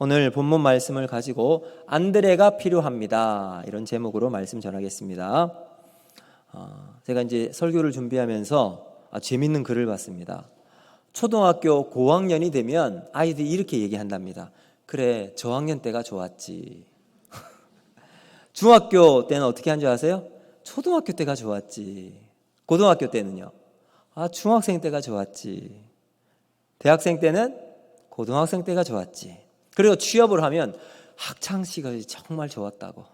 오늘 본문 말씀을 가지고 안드레가 필요합니다. 이런 제목으로 말씀 전하겠습니다. 어, 제가 이제 설교를 준비하면서 아, 재밌는 글을 봤습니다. 초등학교 고학년이 되면 아이들이 이렇게 얘기한답니다. 그래, 저학년 때가 좋았지. 중학교 때는 어떻게 한 줄 아세요? 초등학교 때가 좋았지. 고등학교 때는요? 아, 중학생 때가 좋았지. 대학생 때는 고등학생 때가 좋았지. 그리고 취업을 하면 학창 시절이 정말 좋았다고.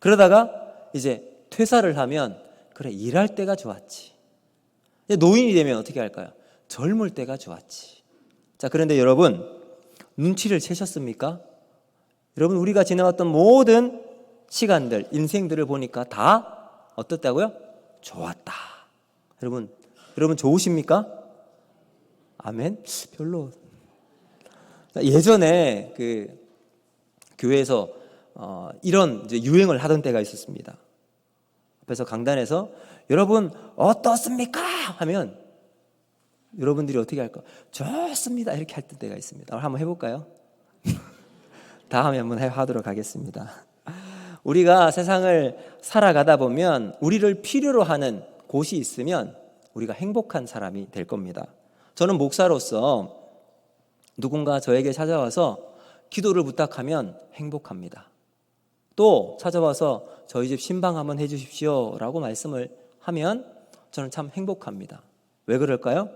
그러다가 이제 퇴사를 하면 그래 일할 때가 좋았지. 노인이 되면 어떻게 할까요? 젊을 때가 좋았지. 자 그런데 여러분 눈치를 채셨습니까? 여러분 우리가 지나왔던 모든 시간들 인생들을 보니까 다 어떻다고요? 좋았다. 여러분 여러분 좋으십니까? 아멘. 별로 예전에 그 교회에서 어, 이런 유행을 하던 때가 있었습니다. 앞에서 강단에서 여러분 어떻습니까? 하면 여러분들이 어떻게 할까? 좋습니다. 이렇게 할 때가 있습니다. 한번 해볼까요? 다음에 한번 하도록 하겠습니다. 우리가 세상을 살아가다 보면 우리를 필요로 하는 곳이 있으면 우리가 행복한 사람이 될 겁니다. 저는 목사로서 누군가 저에게 찾아와서 기도를 부탁하면 행복합니다. 또 찾아와서 저희 집 신방 한번 해주십시오 라고 말씀을 하면 저는 참 행복합니다. 왜 그럴까요?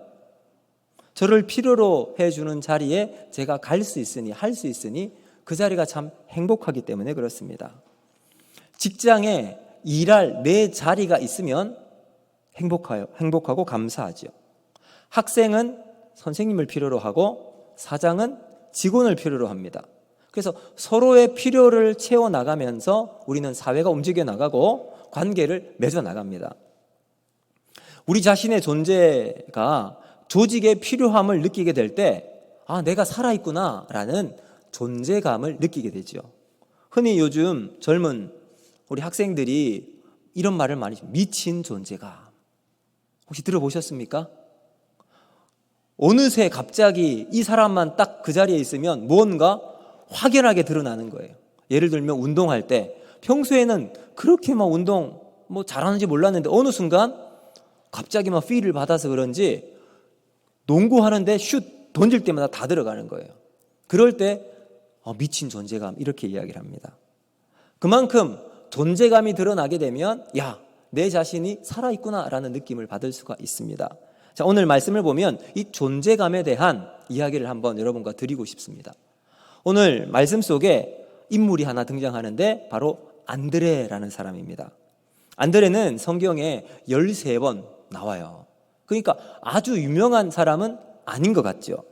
저를 필요로 해주는 자리에 제가 갈 수 있으니, 할 수 있으니 그 자리가 참 행복하기 때문에 그렇습니다. 직장에 일할 내 자리가 있으면 행복하요, 행복하고 감사하죠. 학생은 선생님을 필요로 하고 사장은 직원을 필요로 합니다. 그래서 서로의 필요를 채워 나가면서 우리는 사회가 움직여 나가고 관계를 맺어 나갑니다. 우리 자신의 존재가 조직의 필요함을 느끼게 될 때, 아, 내가 살아있구나, 라는 존재감을 느끼게 되죠. 흔히 요즘 젊은 우리 학생들이 이런 말을 많이, 미친 존재감. 혹시 들어보셨습니까? 어느새 갑자기 이 사람만 딱 그 자리에 있으면 무언가 확연하게 드러나는 거예요. 예를 들면 운동할 때 평소에는 그렇게 막 운동 뭐 잘하는지 몰랐는데 어느 순간 갑자기 막 필을 받아서 그런지 농구하는데 슛 던질 때마다 다 들어가는 거예요. 그럴 때 어, 미친 존재감 이렇게 이야기를 합니다. 그만큼 존재감이 드러나게 되면 야, 내 자신이 살아있구나라는 느낌을 받을 수가 있습니다. 자, 오늘 말씀을 보면 이 존재감에 대한 이야기를 한번 여러분과 드리고 싶습니다. 오늘 말씀 속에 인물이 하나 등장하는데 바로 안드레라는 사람입니다. 안드레는 성경에 13번 나와요. 그러니까 아주 유명한 사람은 아닌 것 같죠.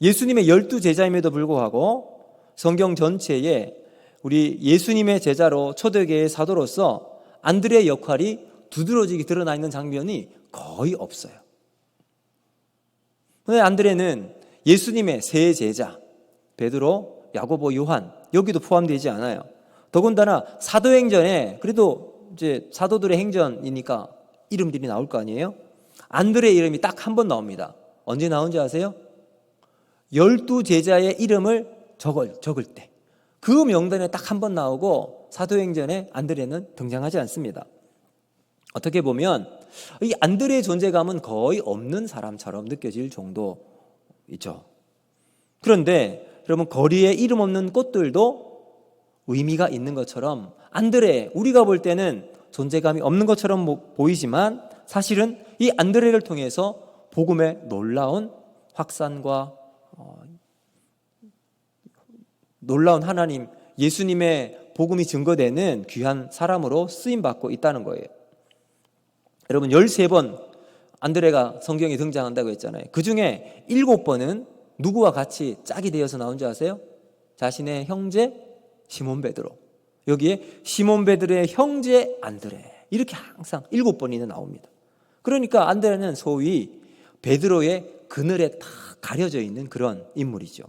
예수님의 열두 제자임에도 불구하고 성경 전체에 우리 예수님의 제자로 초대계의 사도로서 안드레의 역할이 두드러지게 드러나 있는 장면이 거의 없어요. 근데 안드레는 예수님의 세 제자 베드로, 야고보, 요한 여기도 포함되지 않아요. 더군다나 사도행전에 그래도 이제 사도들의 행전이니까 이름들이 나올 거 아니에요? 안드레 이름이 딱 한 번 나옵니다. 언제 나온지 아세요? 열두 제자의 이름을 적을, 적을 때. 그 명단에 딱 한 번 나오고 사도행전에 안드레는 등장하지 않습니다. 어떻게 보면 이 안드레의 존재감은 거의 없는 사람처럼 느껴질 정도이죠. 그런데 여러분 거리에 이름 없는 꽃들도 의미가 있는 것처럼 안드레 우리가 볼 때는 존재감이 없는 것처럼 보이지만 사실은 이 안드레를 통해서 복음의 놀라운 확산과 어, 놀라운 하나님 예수님의 복음이 증거되는 귀한 사람으로 쓰임 받고 있다는 거예요. 여러분 13번 안드레가 성경에 등장한다고 했잖아요. 그 중에 7번은 누구와 같이 짝이 되어서 나온 줄 아세요? 자신의 형제 시몬 베드로. 여기에 시몬 베드로의 형제 안드레. 이렇게 항상 7번이나 나옵니다. 그러니까 안드레는 소위 베드로의 그늘에 다 가려져 있는 그런 인물이죠.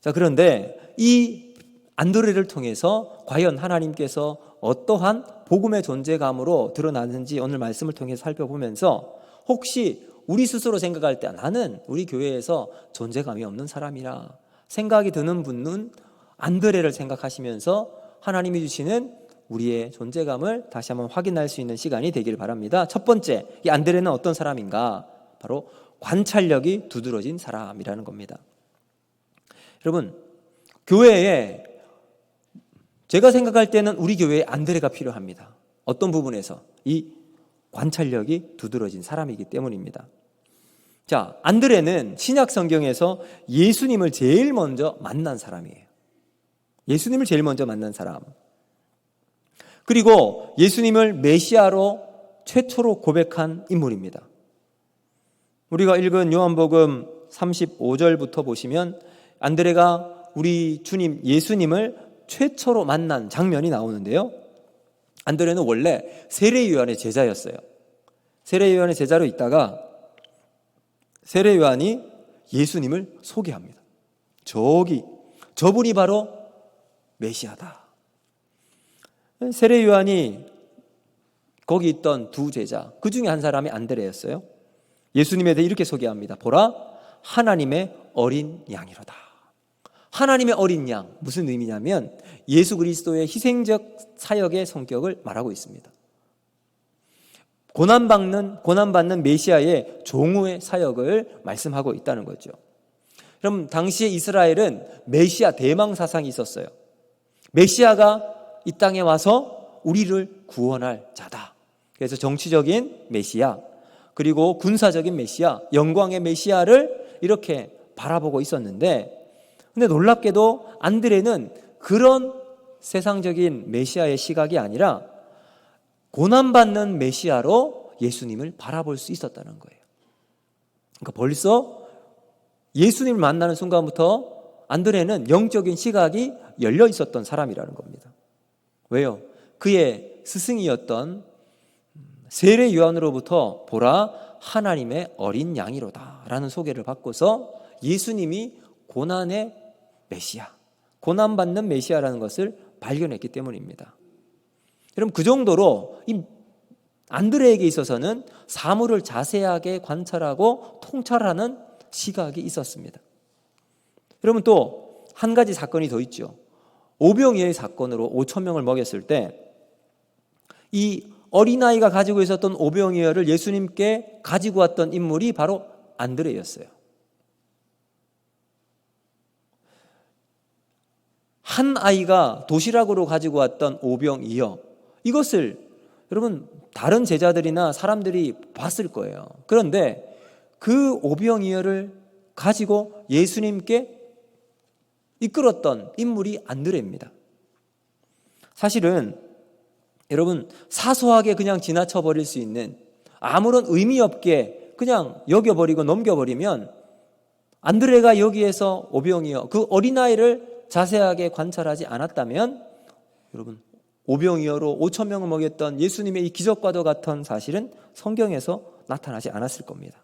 자, 그런데 이 안드레를 통해서 과연 하나님께서 어떠한 복음의 존재감으로 드러나는지 오늘 말씀을 통해 살펴보면서 혹시 우리 스스로 생각할 때 나는 우리 교회에서 존재감이 없는 사람이라 생각이 드는 분은 안드레를 생각하시면서 하나님이 주시는 우리의 존재감을 다시 한번 확인할 수 있는 시간이 되길 바랍니다. 첫 번째, 이 안드레는 어떤 사람인가? 바로 관찰력이 두드러진 사람이라는 겁니다. 여러분, 교회에 제가 생각할 때는 우리 교회에 안드레가 필요합니다. 어떤 부분에서 이 관찰력이 두드러진 사람이기 때문입니다. 자, 안드레는 신약 성경에서 예수님을 제일 먼저 만난 사람이에요. 예수님을 제일 먼저 만난 사람. 그리고 예수님을 메시아로 최초로 고백한 인물입니다. 우리가 읽은 요한복음 35절부터 보시면 안드레가 우리 주님 예수님을 최초로 만난 장면이 나오는데요. 안드레는 원래 세례 요한의 제자였어요. 세례 요한의 제자로 있다가 세례 요한이 예수님을 소개합니다. 저기 저분이 바로 메시아다. 세례 요한이 거기 있던 두 제자 그 중에 한 사람이 안드레였어요. 예수님에 대해 이렇게 소개합니다. 보라 하나님의 어린 양이로다. 하나님의 어린 양 무슨 의미냐면 예수 그리스도의 희생적 사역의 성격을 말하고 있습니다. 고난 받는 고난 받는 메시아의 종우의 사역을 말씀하고 있다는 거죠. 그럼 당시에 이스라엘은 메시아 대망 사상이 있었어요. 메시아가 이 땅에 와서 우리를 구원할 자다. 그래서 정치적인 메시아 그리고 군사적인 메시아, 영광의 메시아를 이렇게 바라보고 있었는데 근데 놀랍게도 안드레는 그런 세상적인 메시아의 시각이 아니라 고난받는 메시아로 예수님을 바라볼 수 있었다는 거예요. 그러니까 벌써 예수님을 만나는 순간부터 안드레는 영적인 시각이 열려 있었던 사람이라는 겁니다. 왜요? 그의 스승이었던 세례 요한으로부터 보라 하나님의 어린 양이로다라는 소개를 받고서 예수님이 고난의 메시아, 고난받는 메시아라는 것을 발견했기 때문입니다. 여러분 그 정도로 이 안드레에게 있어서는 사물을 자세하게 관찰하고 통찰하는 시각이 있었습니다. 여러분 또 한 가지 사건이 더 있죠. 오병이의 사건으로 5천 명을 먹였을 때 이 어린아이가 가지고 있었던 오병이어를 예수님께 가지고 왔던 인물이 바로 안드레였어요. 한 아이가 도시락으로 가지고 왔던 오병이어 이것을 여러분 다른 제자들이나 사람들이 봤을 거예요. 그런데 그 오병이어를 가지고 예수님께 이끌었던 인물이 안드레입니다. 사실은 여러분 사소하게 그냥 지나쳐 버릴 수 있는 아무런 의미 없게 그냥 여겨버리고 넘겨버리면 안드레가 여기에서 오병이어 그 어린아이를 자세하게 관찰하지 않았다면 여러분 오병이어로 5천 명을 먹였던 예수님의 이 기적과도 같은 사실은 성경에서 나타나지 않았을 겁니다.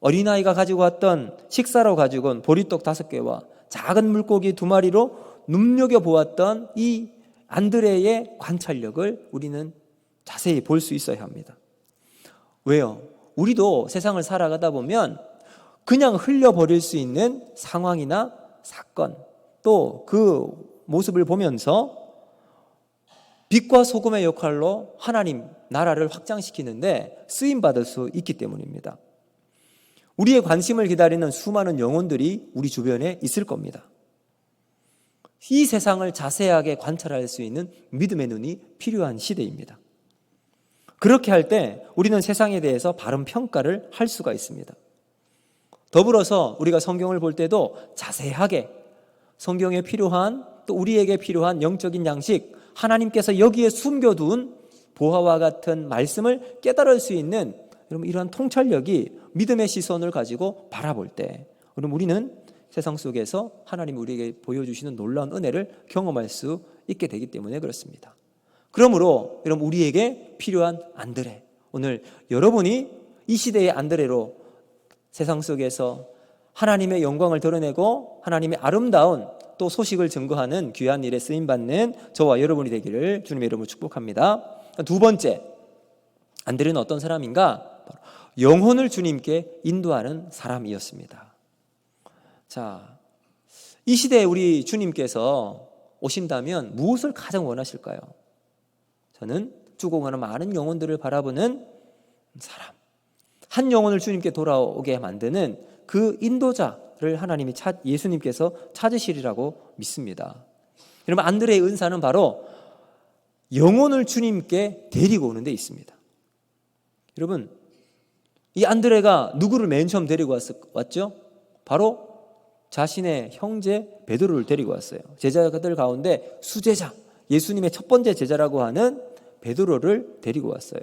어린아이가 가지고 왔던 식사로 가지고 온 보리떡 다섯 개와 작은 물고기 두 마리로 눈여겨 보았던 이 안드레의 관찰력을 우리는 자세히 볼 수 있어야 합니다. 왜요? 우리도 세상을 살아가다 보면 그냥 흘려버릴 수 있는 상황이나 사건 또 그 모습을 보면서 빛과 소금의 역할로 하나님 나라를 확장시키는데 쓰임 받을 수 있기 때문입니다. 우리의 관심을 기다리는 수많은 영혼들이 우리 주변에 있을 겁니다. 이 세상을 자세하게 관찰할 수 있는 믿음의 눈이 필요한 시대입니다. 그렇게 할 때 우리는 세상에 대해서 바른 평가를 할 수가 있습니다. 더불어서 우리가 성경을 볼 때도 자세하게 성경에 필요한 또 우리에게 필요한 영적인 양식, 하나님께서 여기에 숨겨둔 보화와 같은 말씀을 깨달을 수 있는 여러분 이러한 통찰력이 믿음의 시선을 가지고 바라볼 때 그럼 우리는 세상 속에서 하나님 우리에게 보여주시는 놀라운 은혜를 경험할 수 있게 되기 때문에 그렇습니다. 그러므로 여러분 우리에게 필요한 안드레 오늘 여러분이 이 시대의 안드레로 세상 속에서 하나님의 영광을 드러내고 하나님의 아름다운 또 소식을 증거하는 귀한 일에 쓰임 받는 저와 여러분이 되기를 주님의 이름으로 축복합니다. 두 번째 안드레는 어떤 사람인가? 영혼을 주님께 인도하는 사람이었습니다. 자, 이 시대에 우리 주님께서 오신다면 무엇을 가장 원하실까요? 저는 죽어가는 많은 영혼들을 바라보는 사람. 한 영혼을 주님께 돌아오게 만드는 그 인도자를 하나님이 찾, 예수님께서 찾으시리라고 믿습니다. 여러분, 안드레의 은사는 바로 영혼을 주님께 데리고 오는 데 있습니다. 여러분, 이 안드레가 누구를 맨 처음 데리고 왔, 왔죠? 바로 자신의 형제 베드로를 데리고 왔어요. 제자들 가운데 수제자, 예수님의 첫 번째 제자라고 하는 베드로를 데리고 왔어요.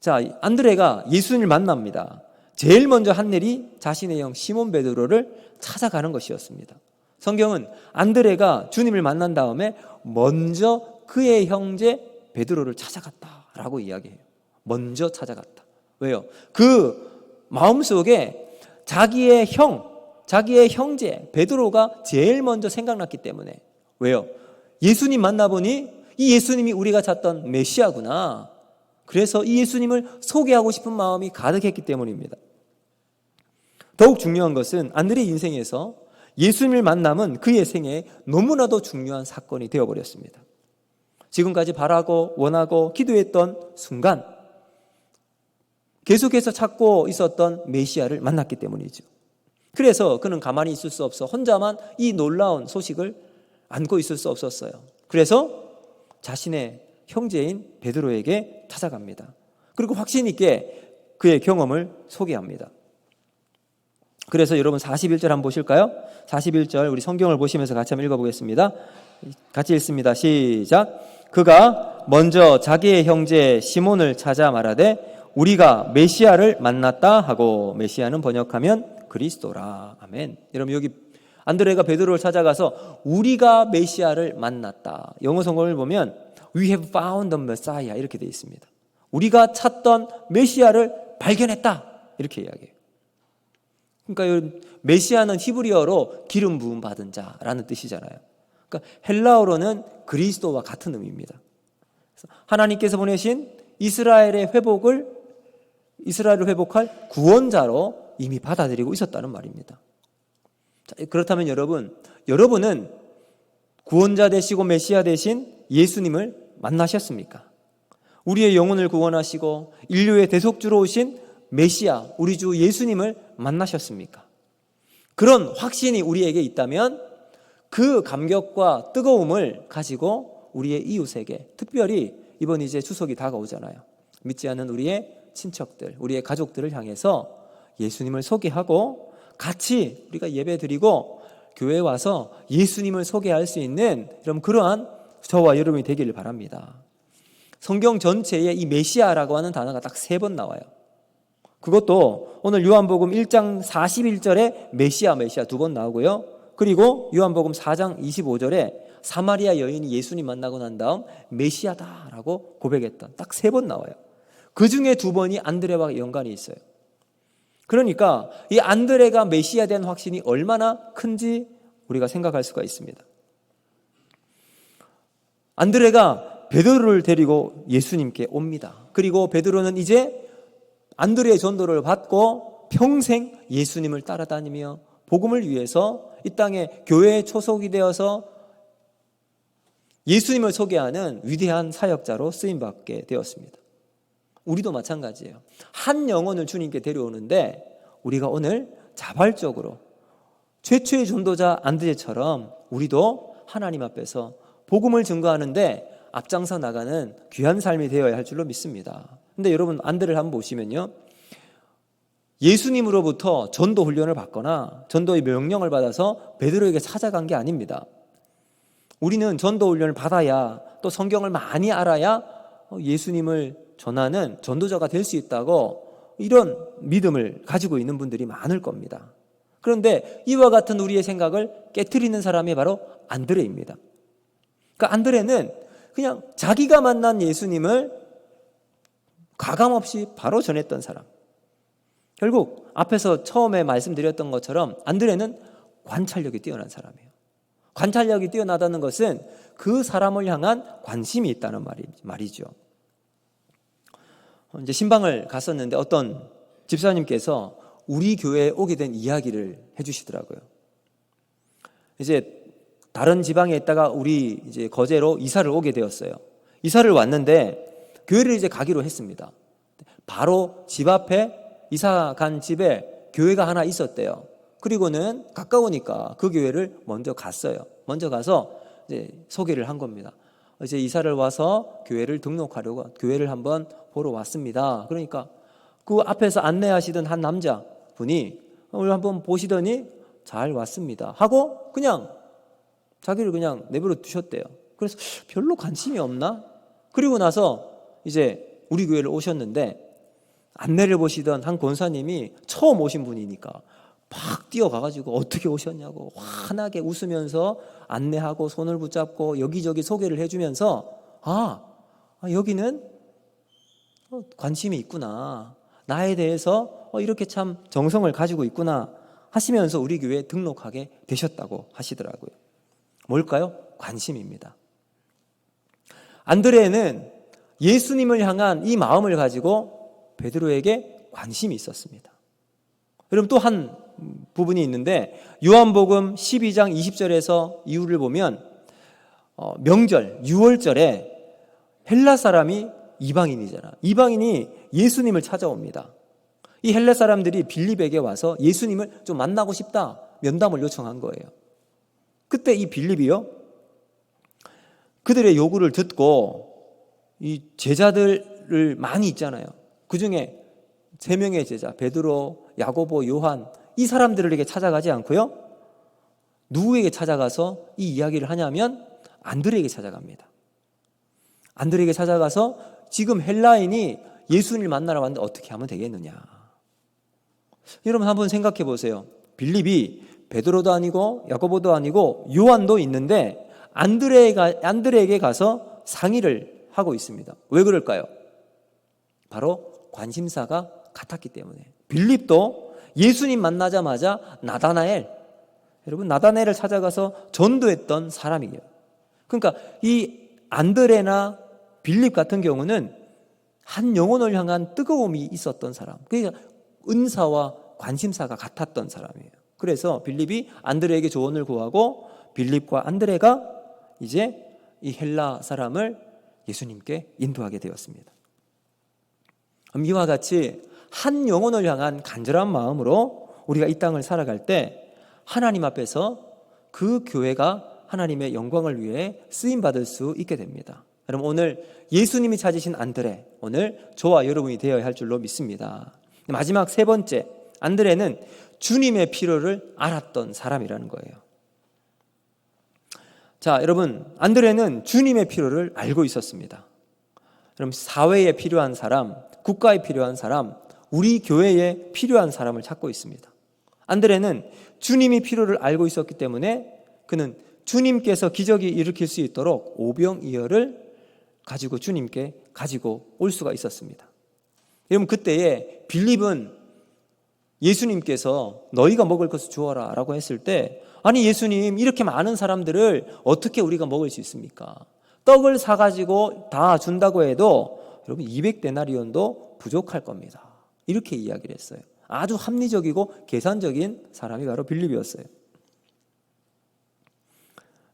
자, 안드레가 예수님을 만납니다. 제일 먼저 한 일이 자신의 형 시몬 베드로를 찾아가는 것이었습니다. 성경은 안드레가 주님을 만난 다음에 먼저 그의 형제 베드로를 찾아갔다라고 이야기해요. 먼저 찾아갔다. 왜요? 그 마음속에 자기의 형, 자기의 형제 베드로가 제일 먼저 생각났기 때문에 왜요? 예수님 만나보니 이 예수님이 우리가 찾던 메시아구나. 그래서 이 예수님을 소개하고 싶은 마음이 가득했기 때문입니다. 더욱 중요한 것은 안드레 인생에서 예수님을 만남은 그의 생에 너무나도 중요한 사건이 되어버렸습니다. 지금까지 바라고 원하고 기도했던 순간 계속해서 찾고 있었던 메시아를 만났기 때문이죠. 그래서 그는 가만히 있을 수 없어 혼자만 이 놀라운 소식을 안고 있을 수 없었어요. 그래서 자신의 형제인 베드로에게 찾아갑니다. 그리고 확신 있게 그의 경험을 소개합니다. 그래서 여러분 41절 한번 보실까요? 41절 우리 성경을 보시면서 같이 한번 읽어보겠습니다. 같이 읽습니다. 시작. 그가 먼저 자기의 형제 시몬을 찾아 말하되 우리가 메시아를 만났다 하고 메시아는 번역하면 그리스도라. 아멘. 여러분 여기 안드레가 베드로를 찾아가서 우리가 메시아를 만났다. 영어 성경을 보면 we have found the Messiah 이렇게 되어 있습니다. 우리가 찾던 메시아를 발견했다. 이렇게 이야기해요. 그러니까 메시아는 히브리어로 기름 부음 받은 자라는 뜻이잖아요. 그러니까 헬라어로는 그리스도와 같은 의미입니다. 하나님께서 보내신 이스라엘의 회복을 이스라엘을 회복할 구원자로 이미 받아들이고 있었다는 말입니다. 자, 그렇다면 여러분, 여러분은 구원자 되시고 메시아 되신 예수님을 만나셨습니까? 우리의 영혼을 구원하시고 인류의 대속주로 오신 메시아, 우리 주 예수님을 만나셨습니까? 그런 확신이 우리에게 있다면 그 감격과 뜨거움을 가지고 우리의 이웃에게 특별히 이번 이제 추석이 다가오잖아요. 믿지 않는 우리의 친척들, 우리의 가족들을 향해서 예수님을 소개하고 같이 우리가 예배 드리고 교회에 와서 예수님을 소개할 수 있는 그런 그러한 저와 여러분이 되기를 바랍니다. 성경 전체에 이 메시아라고 하는 단어가 딱 세 번 나와요. 그것도 오늘 요한복음 1장 41절에 메시아 메시아 두 번 나오고요. 그리고 요한복음 4장 25절에 사마리아 여인이 예수님 만나고 난 다음 메시아다라고 고백했던 딱 세 번 나와요. 그 중에 두 번이 안드레와 연관이 있어요. 그러니까 이 안드레가 메시아 된 확신이 얼마나 큰지 우리가 생각할 수가 있습니다. 안드레가 베드로를 데리고 예수님께 옵니다. 그리고 베드로는 이제 안드레의 전도를 받고 평생 예수님을 따라다니며 복음을 위해서 이 땅에 교회의 초속이 되어서 예수님을 소개하는 위대한 사역자로 쓰임 받게 되었습니다. 우리도 마찬가지예요. 한 영혼을 주님께 데려오는데 우리가 오늘 자발적으로 최초의 전도자 안드레처럼 우리도 하나님 앞에서 복음을 증거하는데 앞장서 나가는 귀한 삶이 되어야 할 줄로 믿습니다. 근데 여러분 안드레를 한번 보시면요. 예수님으로부터 전도 훈련을 받거나 전도의 명령을 받아서 베드로에게 찾아간 게 아닙니다. 우리는 전도 훈련을 받아야 또 성경을 많이 알아야 예수님을 전하는 전도자가 될 수 있다고 이런 믿음을 가지고 있는 분들이 많을 겁니다. 그런데 이와 같은 우리의 생각을 깨뜨리는 사람이 바로 안드레입니다. 그러니까 안드레는 그냥 자기가 만난 예수님을 가감 없이 바로 전했던 사람. 결국 앞에서 처음에 말씀드렸던 것처럼 안드레는 관찰력이 뛰어난 사람이에요. 관찰력이 뛰어나다는 것은 그 사람을 향한 관심이 있다는 말이죠. 이제 신방을 갔었는데 어떤 집사님께서 우리 교회에 오게 된 이야기를 해주시더라고요. 이제 다른 지방에 있다가 우리 이제 거제로 이사를 오게 되었어요. 이사를 왔는데 교회를 이제 가기로 했습니다. 바로 집 앞에 이사 간 집에 교회가 하나 있었대요. 그리고는 가까우니까 그 교회를 먼저 갔어요. 먼저 가서 이제 소개를 한 겁니다. 이제 이사를 와서 교회를 등록하려고 교회를 한번 보러 왔습니다. 그러니까 그 앞에서 안내하시던 한 남자 분이 오늘 한번 보시더니 잘 왔습니다. 하고 그냥 자기를 그냥 내버려 두셨대요. 그래서 별로 관심이 없나? 그리고 나서 이제 우리 교회를 오셨는데 안내를 보시던 한 권사님이 처음 오신 분이니까 팍 뛰어가가지고 어떻게 오셨냐고 환하게 웃으면서 안내하고 손을 붙잡고 여기저기 소개를 해주면서 아, 아, 여기는 어, 관심이 있구나. 나에 대해서 어, 이렇게 참 정성을 가지고 있구나 하시면서 우리 교회에 등록하게 되셨다고 하시더라고요. 뭘까요? 관심입니다. 안드레는 예수님을 향한 이 마음을 가지고 베드로에게 관심이 있었습니다. 여러분 또 한 부분이 있는데 요한복음 12장 20절에서 이유를 보면 어, 명절 6월절에 헬라 사람이 이방인이잖아. 이방인이 예수님을 찾아옵니다. 이 헬라 사람들이 빌립에게 와서 예수님을 좀 만나고 싶다 면담을 요청한 거예요. 그때 이 빌립이요 그들의 요구를 듣고 이 제자들을 많이 있잖아요. 그 중에 세 명의 제자 베드로, 야고보, 요한 이 사람들에게 찾아가지 않고요. 누구에게 찾아가서 이 이야기를 하냐면 안드레에게 찾아갑니다. 안드레에게 찾아가서 지금 헬라인이 예수님을 만나러 왔는데 어떻게 하면 되겠느냐. 여러분 한번 생각해 보세요. 빌립이 베드로도 아니고 야고보도 아니고 요한도 있는데 안드레가 안드레에게 가서 상의를 하고 있습니다. 왜 그럴까요? 바로 관심사가 같았기 때문에. 빌립도 예수님 만나자마자 나다나엘 여러분 나다나엘을 찾아가서 전도했던 사람이에요. 그러니까 이 안드레나 빌립 같은 경우는 한 영혼을 향한 뜨거움이 있었던 사람. 그러니까 은사와 관심사가 같았던 사람이에요. 그래서 빌립이 안드레에게 조언을 구하고 빌립과 안드레가 이제 이 헬라 사람을 예수님께 인도하게 되었습니다. 이와 같이 한 영혼을 향한 간절한 마음으로 우리가 이 땅을 살아갈 때 하나님 앞에서 그 교회가 하나님의 영광을 위해 쓰임 받을 수 있게 됩니다. 여러분 오늘 예수님이 찾으신 안드레 오늘 저와 여러분이 되어야 할 줄로 믿습니다. 마지막 세 번째 안드레는 주님의 필요를 알았던 사람이라는 거예요. 자, 여러분 안드레는 주님의 필요를 알고 있었습니다. 여러분 사회에 필요한 사람, 국가에 필요한 사람, 우리 교회에 필요한 사람을 찾고 있습니다. 안드레는 주님이 필요를 알고 있었기 때문에 그는 주님께서 기적이 일으킬 수 있도록 오병이어를 가지고 주님께 가지고 올 수가 있었습니다. 여러분 그때에 빌립은 예수님께서 너희가 먹을 것을 주어라 라고 했을 때 아니 예수님 이렇게 많은 사람들을 어떻게 우리가 먹을 수 있습니까? 떡을 사가지고 다 준다고 해도 여러분 200데나리온도 부족할 겁니다. 이렇게 이야기를 했어요. 아주 합리적이고 계산적인 사람이 바로 빌립이었어요.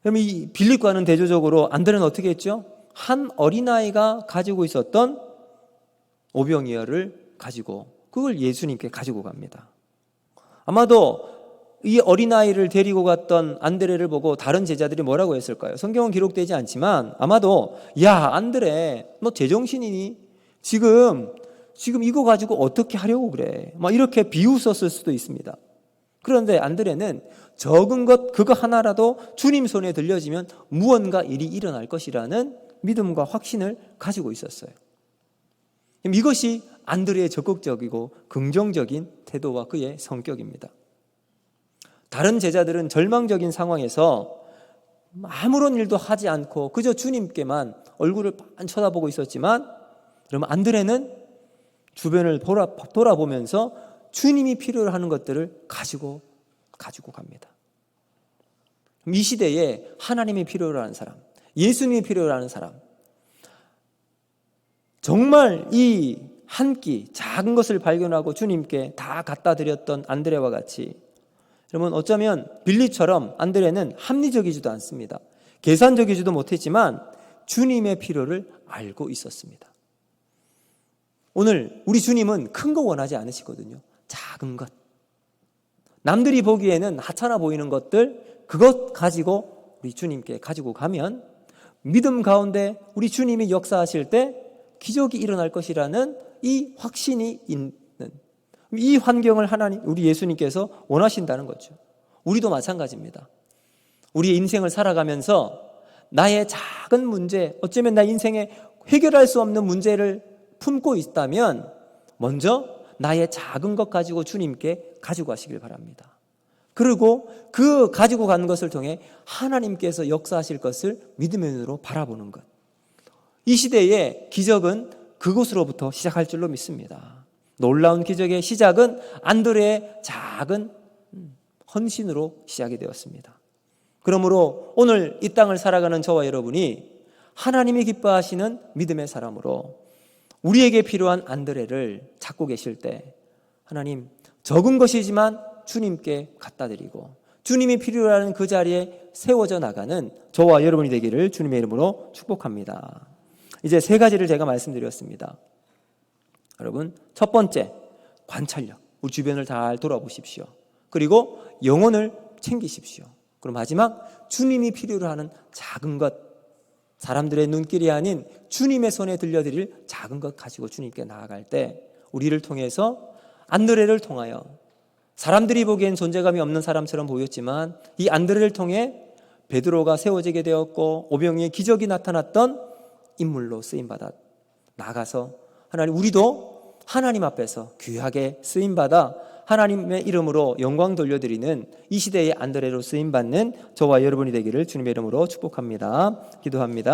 그럼 이 빌립과는 대조적으로 안드레는 어떻게 했죠? 한 어린아이가 가지고 있었던 오병이어를 가지고 그걸 예수님께 가지고 갑니다. 아마도 이 어린아이를 데리고 갔던 안드레를 보고 다른 제자들이 뭐라고 했을까요? 성경은 기록되지 않지만 아마도 야 안드레 너 제정신이니? 지금 지금 이거 가지고 어떻게 하려고 그래? 막 이렇게 비웃었을 수도 있습니다. 그런데 안드레는 적은 것 그거 하나라도 주님 손에 들려지면 무언가 일이 일어날 것이라는 믿음과 확신을 가지고 있었어요. 이것이 안드레의 적극적이고 긍정적인 태도와 그의 성격입니다. 다른 제자들은 절망적인 상황에서 아무런 일도 하지 않고 그저 주님께만 얼굴을 빤 쳐다보고 있었지만 그러면 안드레는 주변을 돌아, 돌아보면서 주님이 필요로 하는 것들을 가지고 가지고 갑니다. 이 시대에 하나님이 필요로 하는 사람, 예수님이 필요로 하는 사람, 정말 이 한 끼 작은 것을 발견하고 주님께 다 갖다 드렸던 안드레와 같이 여러분 어쩌면 빌리처럼 안드레는 합리적이지도 않습니다. 계산적이지도 못했지만 주님의 필요를 알고 있었습니다. 오늘 우리 주님은 큰 거 원하지 않으시거든요. 작은 것. 남들이 보기에는 하찮아 보이는 것들 그것 가지고 우리 주님께 가지고 가면 믿음 가운데 우리 주님이 역사하실 때 기적이 일어날 것이라는 이 확신이 있는 이 환경을 하나님 우리 예수님께서 원하신다는 거죠. 우리도 마찬가지입니다. 우리의 인생을 살아가면서 나의 작은 문제, 어쩌면 나 인생에 해결할 수 없는 문제를 품고 있다면 먼저 나의 작은 것 가지고 주님께 가지고 가시길 바랍니다. 그리고 그 가지고 가는 것을 통해 하나님께서 역사하실 것을 믿음의 눈으로 바라보는 것. 이 시대의 기적은 그곳으로부터 시작할 줄로 믿습니다. 놀라운 기적의 시작은 안드레의 작은 헌신으로 시작이 되었습니다. 그러므로 오늘 이 땅을 살아가는 저와 여러분이 하나님이 기뻐하시는 믿음의 사람으로 우리에게 필요한 안드레를 찾고 계실 때 하나님 적은 것이지만 주님께 갖다 드리고 주님이 필요로 그 자리에 세워져 나가는 저와 여러분이 되기를 주님의 이름으로 축복합니다. 이제 세 가지를 제가 말씀드렸습니다. 여러분, 첫 번째, 관찰력. 우리 주변을 잘 돌아보십시오. 그리고 영혼을 챙기십시오. 그럼 마지막, 주님이 필요로 하는 작은 것, 사람들의 눈길이 아닌 주님의 손에 들려드릴 작은 것 가지고 주님께 나아갈 때 우리를 통해서 안드레를 통하여 사람들이 보기엔 존재감이 없는 사람처럼 보였지만 이 안드레를 통해 베드로가 세워지게 되었고 오병이의 기적이 나타났던 인물로 쓰임 받아 나가서 하나님 우리도 하나님 앞에서 귀하게 쓰임 받아 하나님의 이름으로 영광 돌려드리는 이 시대의 안드레로 쓰임 받는 저와 여러분이 되기를 주님의 이름으로 축복합니다. 기도합니다.